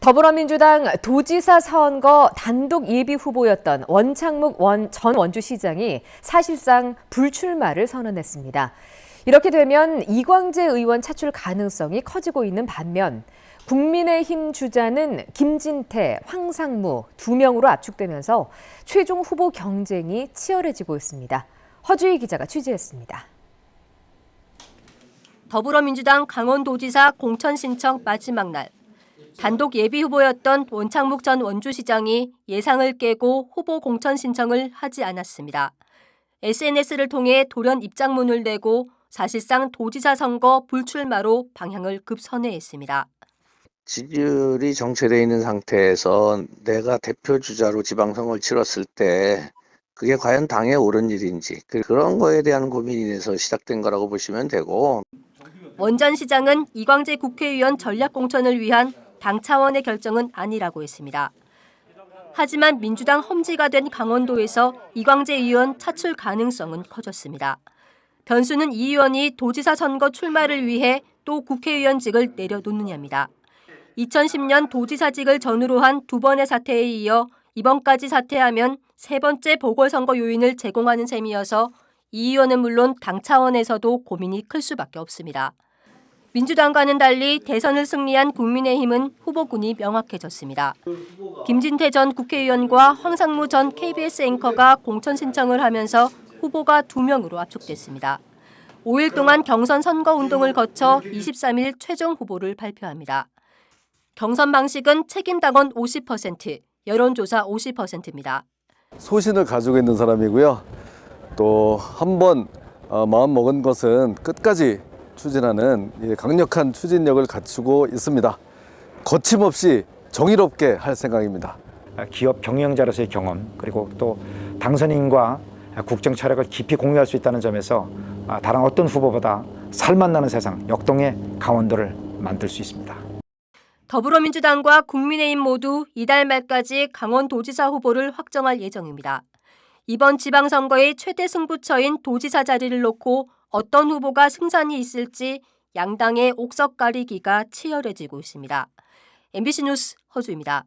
더불어민주당 도지사 선거 단독 예비 후보였던 원창묵 원, 전 원주시장이 사실상 불출마를 선언했습니다. 이렇게 되면 이광재 의원 차출 가능성이 커지고 있는 반면 국민의힘 주자는 김진태, 황상무 두 명으로 압축되면서 최종 후보 경쟁이 치열해지고 있습니다. 허주희 기자가 취재했습니다. 더불어민주당 강원도지사 공천 신청 마지막 날. 단독 예비 후보였던 원창묵 전 원주시장이 예상을 깨고 후보 공천 신청을 하지 않았습니다. SNS를 통해 돌연 입장문을 내고 사실상 도지사 선거 불출마로 방향을 급선회했습니다. 지지율이 정체되어 있는 상태에서 내가 대표 주자로 지방선거를 치렀을 때 그게 과연 당에 옳은 일인지 그- 그런 거에 대한 고민이 돼서 시작된 거라고 보시면 되고 원전 시장은 이광재 국회의원 전략 공천을 위한 당 차원의 결정은 아니라고 했습니다. 하지만 민주당 험지가 된 강원도에서 이광재 의원 차출 가능성은 커졌습니다. 변수는 이 의원이 도지사 선거 출마를 위해 또 국회의원직을 내려놓느냐입니다. 2010년 도지사직을 전후로 한 두 번의 사태에 이어 이번까지 사퇴하면 세 번째 보궐선거 요인을 제공하는 셈이어서 이 의원은 물론 당 차원에서도 고민이 클 수밖에 없습니다. 민주당과는 달리 대선을 승리한 국민의힘은 후보군이 명확해졌습니다. 김진태 전 국회의원과 황상무 전 KBS 앵커가 공천 신청을 하면서 후보가 두 명으로 압축됐습니다. 5일 동안 경선 선거 운동을 거쳐 23일 최종 후보를 발표합니다. 경선 방식은 책임당원 50%, 여론조사 50%입니다. 소신을 가지고 있는 사람이고요. 또 한 번 마음 먹은 것은 끝까지 추진하는 이 강력한 추진력을 갖추고 있습니다. 거침없이 정의롭게 할 생각입니다. 기업 경영자로서의 경험 그리고 또 당선인과 국정 철학을 깊이 공유할 수 있다는 점에서 아, 다른 어떤 후보보다 살맛나는 세상 역동의 강원도를 만들 수 있습니다. 더불어민주당과 국민의힘 모두 이달 말까지 강원도지사 후보를 확정할 예정입니다. 이번 지방선거의 최대 승부처인 도지사 자리를 놓고 어떤 후보가 승산이 있을지 양당의 옥석 가리기가 치열해지고 있습니다. MBC 뉴스 허주입니다.